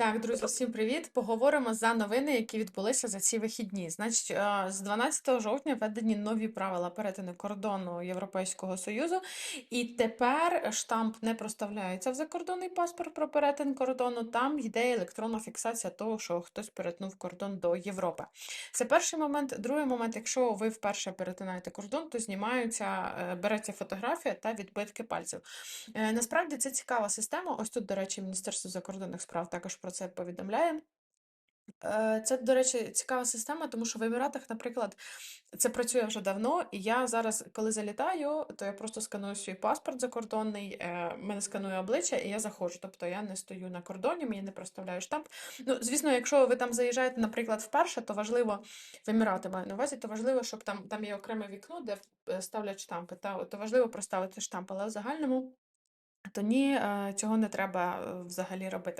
Так, друзі, всім привіт! Поговоримо за новини, які відбулися за ці вихідні. Значить, е, з 12 жовтня введені нові правила перетину кордону Європейського Союзу, і тепер штамп не проставляється в закордонний паспорт про перетин кордону. Там йде електронна фіксація того, що хтось перетнув кордон до Європи. Це перший момент. Другий момент, якщо ви вперше перетинаєте кордон, то знімаються, е, береться фотографія та відбитки пальців. Е, Насправді це цікава система. Ось тут, до речі, Міністерство закордонних справ також про це повідомляє. Е, Це, до речі, цікава система, тому що в Еміратах, наприклад, це працює вже давно, і я зараз, коли залітаю, то я просто сканую свій паспорт закордонний, е, мене сканує обличчя, і я заходжу. Тобто я не стою на кордоні, мені не проставляю штамп. Ну, звісно, якщо ви там заїжджаєте, наприклад, вперше, то важливо в Емірати маю на увазі, то важливо, щоб там, там є окреме вікно, де е, ставлять штампи. Та, то важливо проставити штамп, але в загальному. То ні, цього не треба взагалі робити.